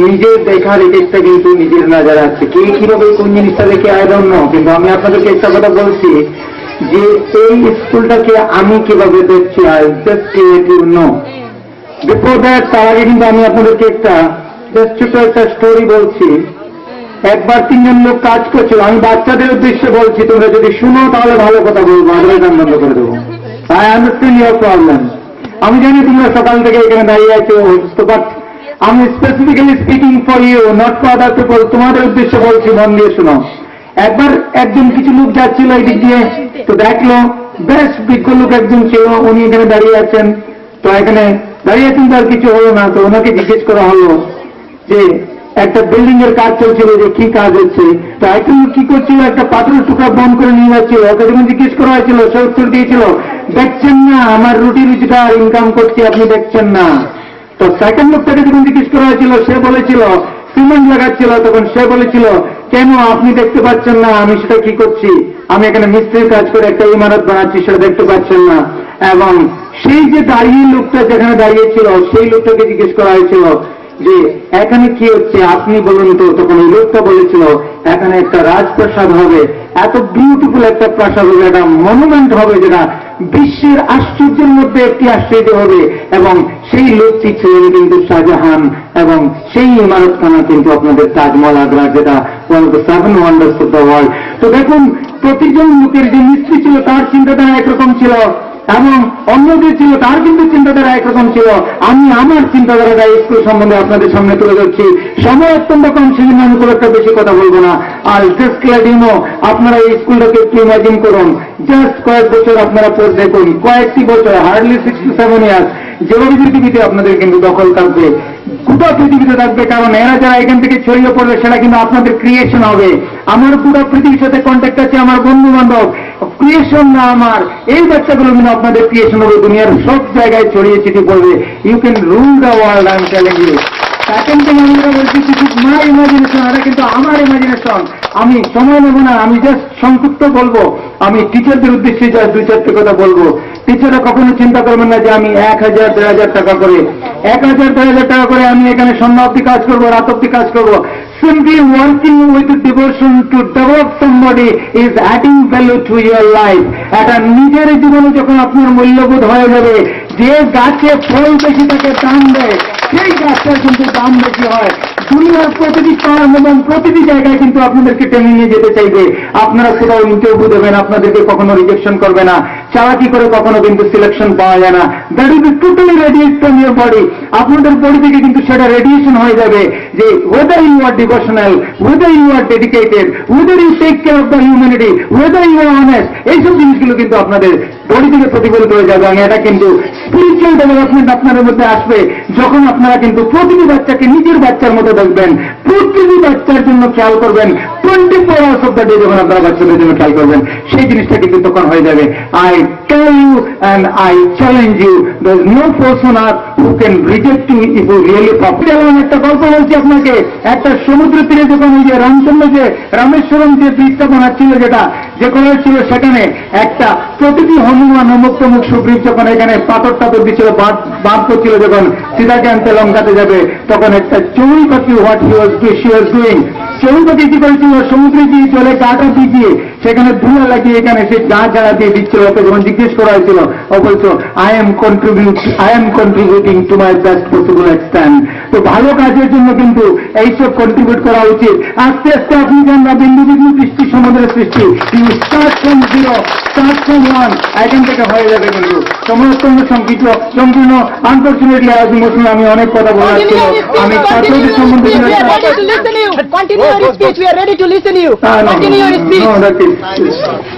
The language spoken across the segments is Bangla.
নিজের দেখার একেকটা কিন্তু নিজের নজর আছে। কে কীভাবে কোন জিনিসটা দেখে আয় ন কিন্তু আমি আপনাদেরকে একটা কথা বলছি যে এই স্কুলটাকে আমি কীভাবে দেখছি? আগে কিন্তু আমি আপনাদেরকে একটা ছোট একটা স্টোরি বলছি। একবার তিনজন লোক কাজ করছিল। আমি বাচ্চাদের উদ্দেশ্যে বলছি, তোমরা যদি শুনো, তাহলে ভালো কথা বলব। আদরের গান বন্ধ করে দেবো। আই আন্ডারস্ট্যান্ড ইউর প্রবলেম আমি জানি তোমরা সকাল থেকে এখানে দাঁড়িয়ে আছো বাট আমি specifically speaking for you not for other people তোমাদের উদ্দেশ্যে বলছি, মন দিয়ে শোনো। একবার একজন কিছু লোক যাচ্ছিল এই দিক দিয়ে, তো দেখল বেশ বিজ্ঞ লোক একজন ছিল, উনি এখানে দাঁড়িয়ে আছেন। তো এখানে দাঁড়িয়ে আছেন তার কিছু হলো না, তো ওনাকে জিজ্ঞেস করা হলো যে, একটা বিল্ডিং এর কাজ চলছিল, যে কি কাজ হচ্ছে? তো একজন কি করছিল? একটা পাথরের টুকরা বন্ধ করে নিয়ে যাচ্ছিল। ওকে যখন জিজ্ঞেস করা হয়েছিল, সে উত্তর দিয়েছিল, দেখছেন না, আমার রুটি রোজগার ইনকাম করছি, আপনি দেখছেন না। তো সেকেন্ড লোকটাকে যখন জিজ্ঞেস করা হয়েছিল, সে বলেছিল সিমেন্ট লাগাচ্ছিল, তখন সে বলেছিল, কেন আপনি দেখতে পাচ্ছেন না? আমি সেটা কি করছি? আমি এখানে মিস্ত্রির কাজ করে একটা ইমারত বানাচ্ছি, সেটা দেখতে পাচ্ছেন না। এবং সেই যে দাঁড়িয়ে লোকটা যেখানে দাঁড়িয়েছিল, সেই লোকটাকে জিজ্ঞেস করা হয়েছিল যে, এখানে কি হচ্ছে? আপনি বলুন তো। তখন ওই লোকটা বলেছিল, এখানে একটা রাজপ্রাসাদ হবে। এত বিউটিফুল একটা প্রাসাদ হবে একটা মনুমেন্ট হবে যেটা বিশ্বের আশ্চর্যের মধ্যে একটি আশ্চর্য হবে এবং সেই লোকটি ছিলেন কিন্তু শাহজাহান এবং সেই ইমারতখানা কিন্তু আপনাদের তাজমহল আগ্রা যেটা one seven wonders of the world তো দেখুন, প্রতিজন লোকের যে মিস্ত্রি ছিল তার চিন্তাধারা একরকম ছিল। এবং অন্য যে ছিল, তার কিন্তু চিন্তাধারা একরকম ছিল। আমি আমার চিন্তাধারাটা স্কুল সম্বন্ধে আপনাদের সামনে তুলে ধরছি। সময় অত্যন্ত কম, সেজন্য আমি খুব একটা বেশি কথা বলব না। আর জাস্ট ক্লাডিনো আপনারা এই স্কুলটাকে একটু ইমাজিন করুন। জাস্ট কয়েক বছর আপনারা পর দেখুন। কয়েকটি বছর hardly six to seven years যেভাবে পৃথিবীতে আপনাদের কিন্তু দখল থাকবে। গোটা পৃথিবীতে থাকবে, কারণ এরা যারা এখান থেকে ছড়িয়ে পড়বে, সেটা কিন্তু আপনাদের ক্রিয়েশন হবে। আমার পুরো পৃথিবীর সাথে কন্ট্যাক্ট আছে আমার বন্ধু বান্ধব ক্রিয়েশন না আমার, এই বাচ্চাগুলো কিন্তু আপনাদের ক্রিয়েশন হবে দুনিয়ার সব জায়গায় ছড়িয়ে ছিটিয়ে পড়বে। You can rule the world I am telling you second thing আমি যেটা বলছি মাই ইমাজিনেশন এটা কিন্তু আমার ইমাজিনেশন আমি সময় নেব না, আমি জাস্ট সংক্ষিপ্ত বলব। আমি টিচারদের উদ্দেশ্যে যা দুই চারটে কথা বলব। টিচাররা কখনো চিন্তা করবেন না যে আমি এক হাজার, দেড় হাজার টাকা করে, এক হাজার, দেড় হাজার টাকা করে আমি এখানে সন্ধ্যা অব্দি কাজ করব, রাত অব্দি কাজ করব। Simply working with devotion to develop somebody is adding value to your life. একটা নিজের জীবনে যখন আপনার মূল্যবোধ হয়ে যাবে, যে গাছে ফল বেশি তাকে দাম দেয়, সেই গাছটার কিন্তু দাম বেশি হয়। দুনিয়ার প্রতিটি ফার্ম এবং প্রতিটি জায়গায় কিন্তু আপনাদেরকে টেনে নিয়ে যেতে চাইবে। আপনারা কোথাও ইন্টারভিউ দেবেন আপনাদেরকে কখনো রিজেকশন করবে না। চালাকি করে কখনো কিন্তু সিলেকশন পাওয়া যায় না। That is totally radiate from your body আপনাদের বডি থেকে কিন্তু সেটা রেডিয়েশন হয়ে যাবে যে whether you are devotional whether you are dedicated whether you take care of the humanity whether you are honest এইসব জিনিসগুলো কিন্তু আপনাদের বডি থেকে প্রতিফলিত হয়ে যাবে এবং এটা কিন্তু স্পিরিচুয়াল ডেভেলপমেন্ট আপনাদের মধ্যে আসবে। যখন আপনারা কিন্তু প্রতিটি বাচ্চাকে নিজের বাচ্চার মতো দেখবেন, প্রতিটি বাচ্চার জন্য খেয়াল করবেন twenty four hours of the day যখন আপনারা বাচ্চাদের জন্য খেয়াল করবেন, সেই জিনিসটা কিন্তু তখন হয়ে যাবে। I tell you and I challenge you there no person are who can reject you if you really profit এমন একটা গল্প বলছি আপনাকে। একটা সমুদ্র তীরে যখন ওই যে রামচন্দ্র যে রামেশ্বরম যে ব্রিজটা বানাচ্ছিল যেটা, যে করা ছিল সেখানে একটা প্রতিটি হনুমান অমুক তমুক সুগ্রীব যখন এখানে পাথর টাথর দিচ্ছিল, বাঁধ করছিল যখন সীতাকে আনতে লঙ্কাতে যাবে, তখন একটা চৌরি পাখি হোয়াট হি ওয়াজ ডুইং চৌরি পাখি কি করেছিল সমুদ্রে গিয়ে চলে গাটা দিয়ে সেখানে ধুলা লাগিয়ে এখানে সে গা ঝাড়া দিয়ে দিচ্ছিল ওকে যখন জিজ্ঞেস করা হয়েছিল ও বলছো I am contribute I am contributing to my best possible extent তো ভালো কাজের জন্য কিন্তু এইসব কন্ট্রিবিউট করা উচিত আস্তে আস্তে আপনি জান না বিন্দু বিন্দু সৃষ্টি সমুদ্রের সৃষ্টি you start from zero start from one এখান থেকে হয়ে যাবে কিন্তু অত্যন্ত সংকীর্ণ সংকীর্ণ আনফর্চুনেটলি আজ মুসলিম আমি অনেক কথা বলার ছিল আমি ছাত্রদের সম্বন্ধে Are. Continue your speech. We are ready to listen to you. Ah, no, Continue your no, speech. no, that is,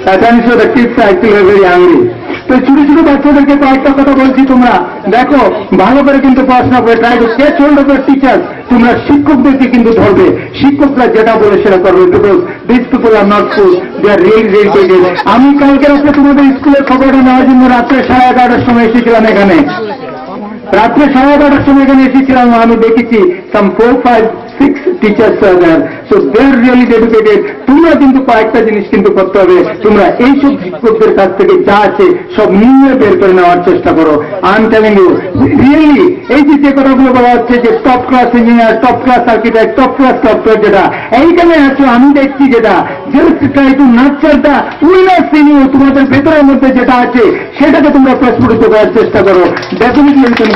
that I'm sure the kids are actually very angry. তো ছোট ছোট বাচ্চাদেরকে কয়েকটা কথা বলছি তোমরা। দেখো ভালো করে কিন্তু পড়াশোনা করে ট্রাই হোল্ড অফ টিচার তোমরা শিক্ষকদেরকে কিন্তু ধরবে। শিক্ষকরা যেটা বলে সেটা করবে। Because this people are not fool they are really dedicated আমি কালকে রাত্রে তোমাদের স্কুলের খবরটা নেওয়ার জন্য রাত্রে সাড়ে এগারোটার সময় এসেছিলাম এখানে। রাত্রে সাড়ে এগারোটার সময় এখানে এসেছিলাম। আমি দেখেছি some four five six teachers so they are really dedicated তোমরা কিন্তু কয়েকটা জিনিস কিন্তু করতে হবে। তোমরা এইসব শিক্ষকদের কাছ থেকে যা আছে সব নিয়ে বের করে নেওয়ার চেষ্টা করো। আই টেলিং ইউ রিয়েলি এই যে যে কথাগুলো বলা হচ্ছে যে top class engineer top class architect top class software যেটা, এইখানে আছো, আমি দেখছি যেটা। Just try to nurture the winner সিনিউ তোমাদের ভেতরের মধ্যে যেটা আছে, সেটাকে তোমরা প্রস্ফুটিত করার চেষ্টা করো। ডেফিনেটলি তুমি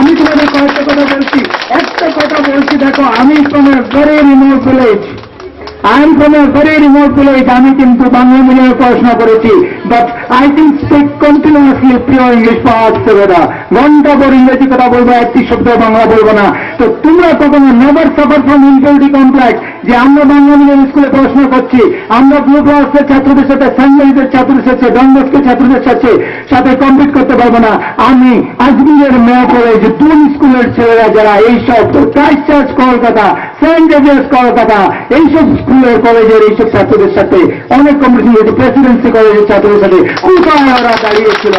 আমি তোমাদের কয়েকটা কথা বলছি। একটা কথা বলছি, দেখো, আমি তোমার very remote village I am from very remote village আমি কিন্তু বাংলা মিডিয়ামে পড়াশোনা করেছি। But I think speak continuously pure English power সেবেদা ঘণ্টা পর ইংরেজি কথা বলব, একটি শব্দ বাংলা বলব না। তো তোমরা কখনো never suffer from inferiority complex যে আমরা বাংলা মিডিয়াম স্কুলে পড়াশোনা করছি, আমরা ব্লু ক্লাসের ছাত্রদের সাথে স্যান্ডেলিজের ছাত্রদের সাথে ডনবস্কের ছাত্রদের সাথে সাথে কমপ্লিট করতে পারব না। আমি আজমিরের মেয়ে কলেজ দুন স্কুলের ছেলেরা যারা এইসব Christ Church Kolkata Saint Xavier's Kolkata, এইসব স্কুলের কলেজের এইসব ছাত্রদের সাথে, অনেক হয়েছে প্রেসিডেন্সি কলেজের ছাত্রদের সাথে কোথায় ওরা দাঁড়িয়েছিল।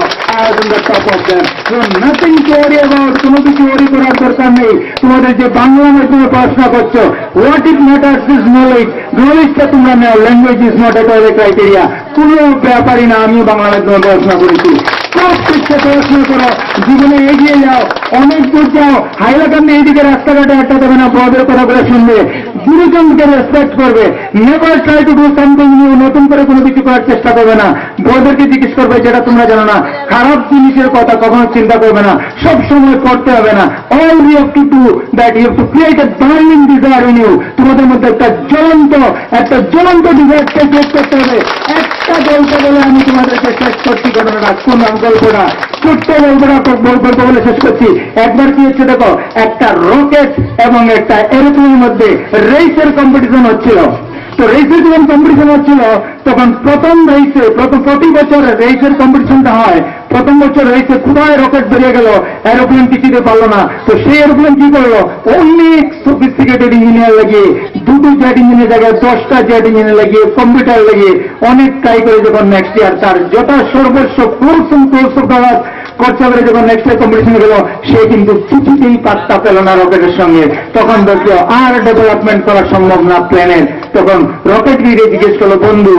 Damn nothing to worry about কোনো কিছু ওয়ারি করার দরকার নেই। তোমাদের যে বাংলা মাধ্যমে পড়াশোনা করছ what it matters is knowledge নলেজটা তোমরা নেও language is not a criteria কোনো ব্যাপারই না, আমিও বাংলা মাধ্যমে পড়াশোনা করেছি। পড়াশোনা করো, জীবনে এগিয়ে যাও, অনেক দূর যাও। হাইলাকান্দি এইদিকে রাস্তাঘাটে একটা দেবে না, বড়দের কথাগুলো শুনবে। গুরুজনকে রেসপেক্ট করবে। Never try to do something new নতুন করে কোনো কিছু করার চেষ্টা করবে না। বড়দেরকে জিজ্ঞেস করবে, যেটা তোমরা জানো না, খারাপ জিনিসের কথা কখনো চিন্তা করবে না। সব সময় করতে হবে না। All you have to do that you to create a burning desire in you তোমাদের মধ্যে একটা জ্বলন্ত একটা জ্বলন্ত ডিজায়ারকে ক্রিয়েট করতে হবে। একটা গল্প বলে আমি তোমাদেরকে শেষ করছি ঘটনাটা, কোন গল্পটা ছোট্ট গল্পটা গল্প বলে শেষ করছি। একবার কি হচ্ছে দেখো, একটা রকেট এবং একটা এরোপ্লেনের মধ্যে রেসের কম্পিটিশন হচ্ছিল। তো রেসের যখন কম্পিটিশন হচ্ছিল, তখন প্রথম রেসে প্রথম প্রতি বছর রেসের কম্পিটিশনটা হয়। প্রথম বছর রেসে কোথায় রকেট বেরিয়ে গেল এরোপ্লেন কিছুতে পারল না। তো সেই এরোপ্লেন কি করল? অনেক সফিস্টিকেটেড ইঞ্জিনিয়ার লাগিয়ে, দুটো জেট ইঞ্জিনের জায়গায়, দশটা জেট ইঞ্জিনিয়ার লাগিয়ে কম্পিউটার লাগিয়ে, অনেক ট্রাই করে যখন নেক্সট ইয়ার তার যথা সর্বস্ব কোর্স কোর্স অফ খরচা করে যখন নেক্সট ইয়ার কম্পিটিশন গেল সে কিন্তু কিছুতেই পাত্তা পেল না রকেটের সঙ্গে। তখন দেখল আর ডেভেলপমেন্ট করা সম্ভব না প্ল্যানের তখন রকেট গিয়ে জিজ্ঞেস করল, বন্ধু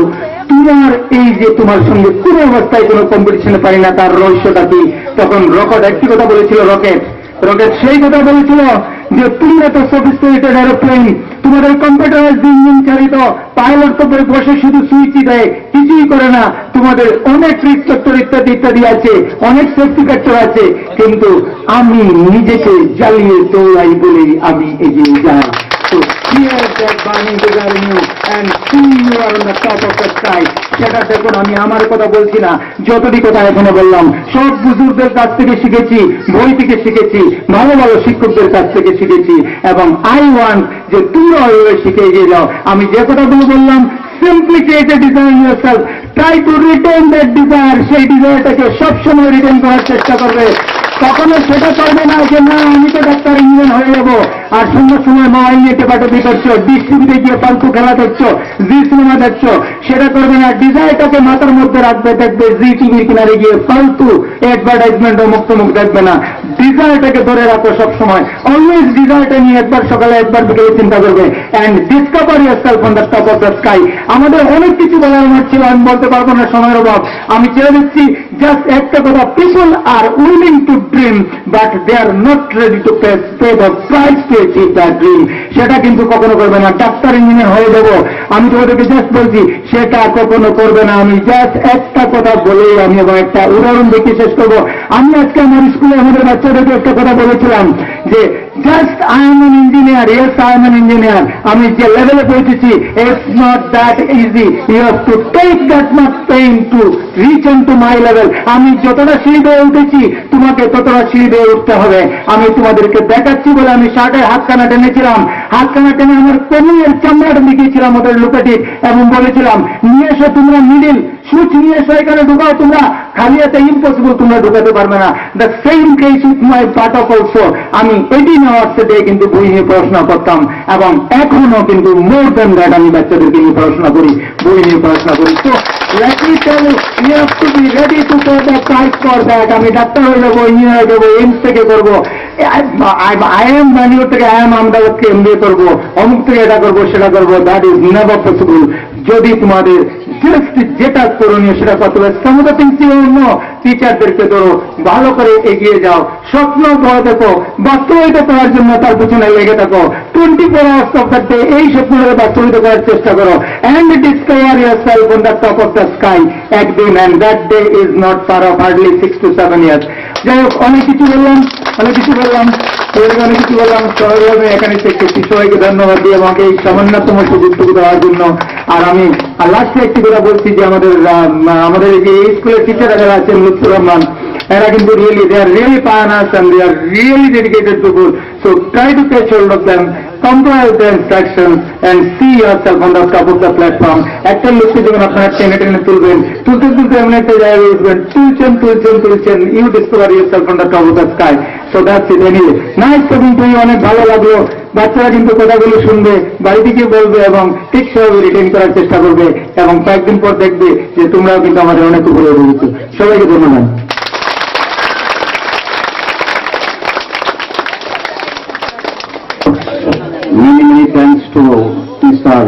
তোমার এই যে তোমার সঙ্গে কোনো অবস্থায় কোনো কম্পিটিশনে পারি না, তার রহস্যটা কি? তখন রকেট একটি কথা বলেছিল, রকেট রকেট সেই কথা বলেছিল যে তোমরা তো সফিস্টিকেটেড এরোপ্লেন তোমাদের কম্পিউটারাইজ ইঞ্জিন চালিত পাইলট তো বসে শুধু সুইচই দেয়, কিছুই করে না, তোমাদের অনেক রিস্ক ইত্যাদি ইত্যাদি আছে, অনেক সেফটি ফ্যাক্টর আছে, কিন্তু আমি নিজেকে জ্বালিয়ে দৌড়াই বলেই আমি এগিয়ে যাই। তো fear that burning desire in you and see you are on the top of the sky. সেটা দেখুন, আমি আমার কথা বলছি না। যতটি কথা এখানে বললাম, সব বুজুর্গদের কাছ থেকে শিখেছি, বই থেকে শিখেছি ভালো ভালো শিক্ষকদের কাছ থেকে শিখেছি। এবং আই ওয়ান্ট যে তোমরা ওইভাবে শিখে এগিয়ে যাও। আমি যে কথাগুলো বললাম simply create a design yourself try to retain that desire সেই ডিজায়ারটাকে সবসময় রিটেন করার চেষ্টা করবে। কখনো সেটা চলবে না যে, না, আমি তো ডাক্তার ইঞ্জিনিয়ার হয়ে যাব। আর সুন্দর সময় মোবাইল নিয়ে টেপাটেপি করছ টিভিতে গিয়ে ফালতু খেলা দেখছ জি সিনেমা দেখছ, সেটা করবে না। ডিজাইনটাকে মাথার মধ্যে রাখবে, দেখবে জি টিভির কিনারে গিয়ে ফালতু অ্যাডভার্টাইজমেন্ট ও মুক্ত মুখ দেখবে না। ডিজাইনটাকে ধরে রাখো সবসময়। অলওয়েজ ডিজায়ারটা নিয়ে একবার সকালে একবার বিকেলে চিন্তা করবে। And discover yourself on the of the sky আমাদের অনেক কিছু বলার আমার ছিল, আমি বলতে পারব না, সময়ের অভাব। আমি চেয়ে দিচ্ছি জাস্ট একটা কথা people are willing to dream but they are not ready to pay the price to achieve the dream সেটা কিন্তু কখনো করবে না। ডাক্তার, ইঞ্জিনিয়ার হয়ে দেবো আমি তোমাদেরকে জাস্ট বলছি, সেটা কখনো করবে না। আমি জাস্ট একটা কথা বলেই আমি এবং একটা উদাহরণ দেখে শেষ করব। আমি আজকে আমার স্কুলে আমাদের বাচ্চাদেরকে একটা কথা বলেছিলাম যে just I am an engineer yes I am an engineer আমি যে লেভেলে পৌঁছেছি it's not that easy you have to take that much pain to reach on to my level আমি যতটা সিঁড়ি দিয়ে উঠেছি, তোমাকে ততটা সিঁড়ি দিয়ে উঠতে হবে। আমি তোমাদেরকে দেখাচ্ছি বলে আমি শার্টের হাতখানা টেনেছিলাম। হাতখানা টেনে আমার কমিয়ের চামড়াটা দেখিয়েছিলাম ওদের লুকেটি এবং বলেছিলাম, নিয়ে এসো তোমরা মিডিল, সুচ নিয়ে এসো, এখানে ঢুকাও তোমরা। খালি হাতে ইম্পসিবল তোমরা ঢুকাতে পারবে না। The same case with my part of also আমি এইটিন আওয়ার্স দিয়ে কিন্তু বই নিয়ে পড়াশোনা করতাম এবং এখনও কিন্তু মোর দেন দ্যাট আমি বাচ্চাদেরকে নিয়ে পড়াশোনা করি, বই নিয়ে পড়াশোনা করি। তো. আমি ডাক্তার হয়ে যাব ইঞ্জিনিয়ার হয়ে যাব এইমস থেকে করব। আই এম ব্যাঙ্গালোর থেকে আই এম ওকে এমবিএ করব, অমুক থেকে এটা করব, সেটা করব দ্যাট ইজ নেভার পসিবল যদি তোমাদের যেটা করণীয় সেটা করতে সমুদ্র অন্য টিচারদেরকে ধরো, ভালো করে এগিয়ে যাও। স্বপ্ন বড় দেখো বাস্তবায়িত করার জন্য তার পিছনে লেগে থাকো। টোয়েন্টি ফোর আওয়ার্স অফ এই স্বপ্নটাকে বাস্তবায়িত করার চেষ্টা করো। And discover yourself on the top of the sky একদিন and that day is not far off hardly six to seven years যাই হোক, অনেক কিছু বললাম, অনেক কিছু বললাম। অনেক কিছু বললাম সবাই এখানে শেষ করছি সবাইকে ধন্যবাদ দিয়ে আমাকে এই সামান্যতম সুযোগটুকু দেওয়ার জন্য। আর আমি লাস্টে একটি কথা বলছি যে আমাদের আমাদের যে স্কুলের টিচাররা যারা আছেন, লুৎফুর রহমান, এরা কিন্তু really they are really and they are really dedicated people so try to take hold of them comply with the instructions and see yourself on the top of the platform. একটা লোককে যখন আপনারা টেনে টেনে তুলবেন, তুলতে তুলতে এমন একটা জায়গায় উঠবেন, তুলছেন তুলছেন তুলছেন you discover yourself on the top of the sky so that's it anyway nice talking to অনেক ভালো লাগল। বাচ্চারা কিন্তু কথাগুলো শুনবে বাড়িতে গিয়ে বলবে এবং ঠিক সেভাবে রিটেন করার চেষ্টা করবে এবং কয়েকদিন পর দেখবে যে তোমরাও কিন্তু আমাদের অনেক উপরে উঠেছো সবাইকে ধন্যবাদ। Many, many thanks to Tisar